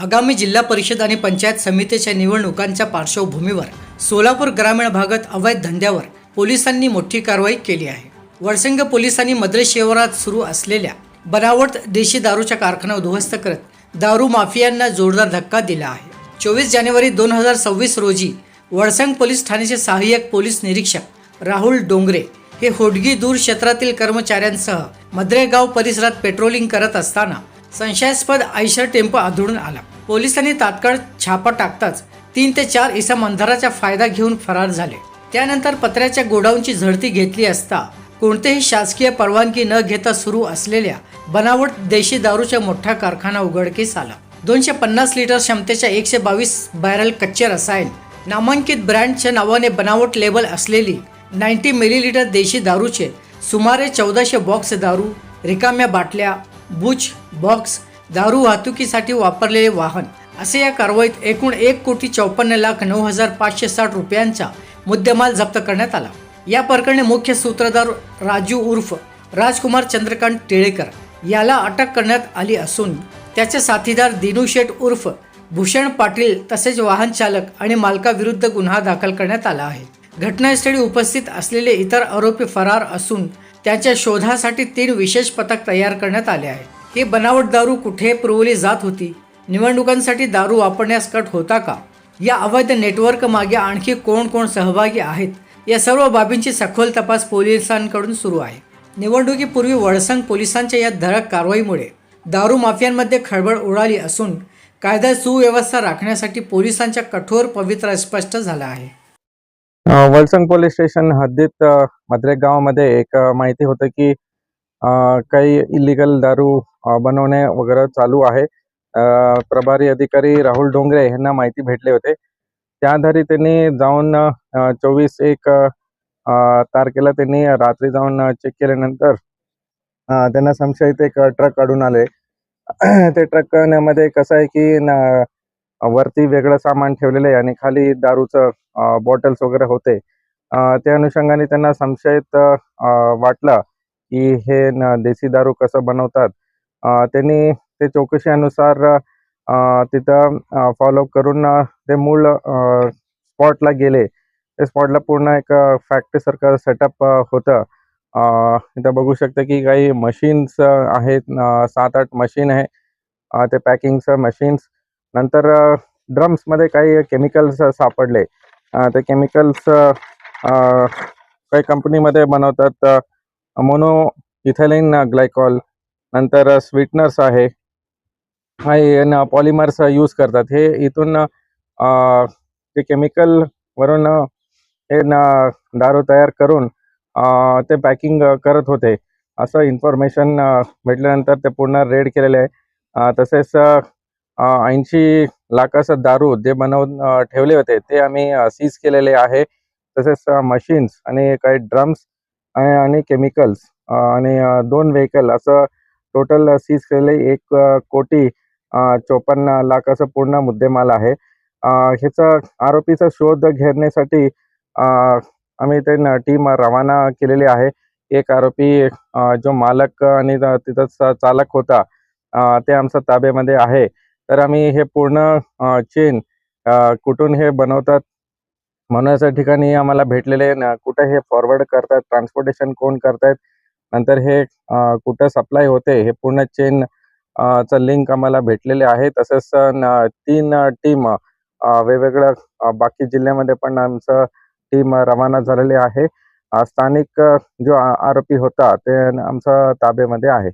आगामी जिल्हा परिषद आणि पंचायत समितीच्या निवडणुकांच्या पार्श्वभूमीवर सोलापूर ग्रामीण भागात अवैध धंद्यावर पोलिसांनी मोठी कारवाई केली आहे. वडसंग पोलिसांनी मद्रे शहरात सुरू असलेल्या बनावट देशी दारूच्या कारखाना उद्ध्वस्त करत दारू माफियांना जोरदार धक्का दिला आहे. चोवीस जानेवारी दोन हजार सव्वीस रोजी वडसंग पोलीस ठाण्याचे सहाय्यक पोलीस निरीक्षक राहुल डोंगरे हे होडगी दूर क्षेत्रातील कर्मचाऱ्यांसह मद्रेगाव परिसरात पेट्रोलिंग करत असताना संशयास्पद आयशर टेम्पो आढळून आला. पोलिसांनी तात्काळ छापा टाकताच तीन ते चार इसम अंधाराचा फायदा घेऊन फरार झाले. त्यानंतर पत्र्याच्या गोडाऊनची झडती घेतली असता कोणतेही शासकीय परवानगी न घेता सुरू असलेल्या बनावट देशी दारूचा मोठा कारखाना उघडकीस आला. दोनशे पन्नास लिटर क्षमतेच्या एकशे बावीस बॅरल कच्चे रसायन नामांकित ब्रँडच्या नावाने बनावट लेबल असलेली नाईन्टी मिलीलिटर देशी दारूचे सुमारे चौदाशे बॉक्स दारू रिकाम्या बाटल्या बुच बॉक्स दारू वाहतुकीसाठी वापरलेले वाहन. असे या कारवाईत एकूण एक कोटी चौपन्न लाख नऊ हजार पाचशे साठ रुपयांचा मुद्देमाल जप्त करण्यात आला. या प्रकरणी मुख्य सूत्रधार राजू उर्फ राजकुमार चंद्रकांत टिळेकर याला अटक करण्यात आली असून त्याचे साथीदार दिनू शेठ उर्फ भूषण पाटील तसेच वाहन चालक आणि मालकाविरुद्ध गुन्हा दाखल करण्यात आला आहे. घटनास्थळी उपस्थित असलेले इतर आरोपी फरार असून त्याच्या शोधासाठी तीन विशेष पथक तयार करण्यात आले आहे ही बनावट दारू कुठे पुरवली जात होती? निवडणुकांसाठी दारू वापरण्यास कट होता का? या अवैध नेटवर्क मागे आणखी कोण कोण सहभागी आहेत? या सर्व बाबींची सखोल तपास पोलिसांकडून सुरू आहे. निवडणुकीपूर्वी वडसंग पोलिसांच्या या धडक कारवाईमुळे दारू माफियांमध्ये खळबळ उडाली असून कायदा सुव्यवस्था राखण्यासाठी पोलिसांच्या कठोर पवित्रा स्पष्ट झाला आहे. वलसंग पोलीस स्टेशन हद्दीत मद्रेक गावामध्ये एक माहिती होतं की काही इलिगल दारू बनवणे वगैरे चालू आहे. प्रभारी अधिकारी राहुल डोंगरे यांना माहिती भेटले होते. त्या आधारे त्यांनी जाऊन चोवीस एक तारखेला त्यांनी रात्री जाऊन चेक केल्यानंतर त्यांना संशयित एक ट्रक काढून आले. ते ट्रकमध्ये कसं आहे की वरती वेगळं सामान ठेवलेलं आहे आणि खाली दारूचं बॉटल्स वगैरे होते. त्या अनुषंगाने त्यांना संशयित वाटलं की हे देशी दारू कसं बनवतात. त्यांनी ते चौकशीनुसार तिथं फॉलोअप करून ते मूळ स्पॉटला गेले. त्या स्पॉटला पूर्ण एक फॅक्टरीसारखं सेटअप होतं. इथं बघू शकता की काही मशीन्स आहेत सात आठ मशीन आहे. ते पॅकिंगचं मशीन्स नंतर ड्रम्समध्ये काही केमिकल्स सापडले. ते केमिकल्स काही कंपनीमध्ये बनवतात. मोनो इथेलिन ग्लायकॉल नंतर स्वीटनर्स आहे. काही पॉलिमर्स यूज करतात. हे इथून ते केमिकलवरून हे न दारू तयार करून ते पॅकिंग करत होते. असं इन्फॉर्मेशन भेटल्यानंतर ते पूर्ण रेड केलेले आहे. तसेच ऐंशी लाखाचं दारू जे बनवून ठेवले होते ते आम्ही सीज केलेले आहे. तसेच मशीन्स आणि काही ड्रम्स आणि केमिकल्स आणि दोन व्हेकल असं टोटल सीज केलेले एक कोटी चोपन्न लाखाचं पूर्ण मुद्देमाल आहे. ह्याचा आरोपीचा शोध घेण्यासाठी आम्ही ते टीम रवाना केलेली आहे. एक आरोपी जो मालक आणि तिथंच तिथं चालक होता ते आमच्या ताब्यामध्ये आहे. तर आम्ही हे पूर्ण चेन कुठून हे बनवतात म्हणण्याच्या ठिकाणी आम्हाला भेटलेले न हे फॉरवर्ड करतात ट्रान्सपोर्टेशन कोण करतायत नंतर हे कुठं सप्लाय होते हे पूर्ण चेन चा लिंक आम्हाला भेटलेले आहे तसंच तीन टीम वेगवेगळ्या बाकी जिल्ह्यामध्ये पण आमचं टीम रवाना झालेली आहे. स्थानिक जो आरोपी होता ते आमचा ताब्यामध्ये आहे.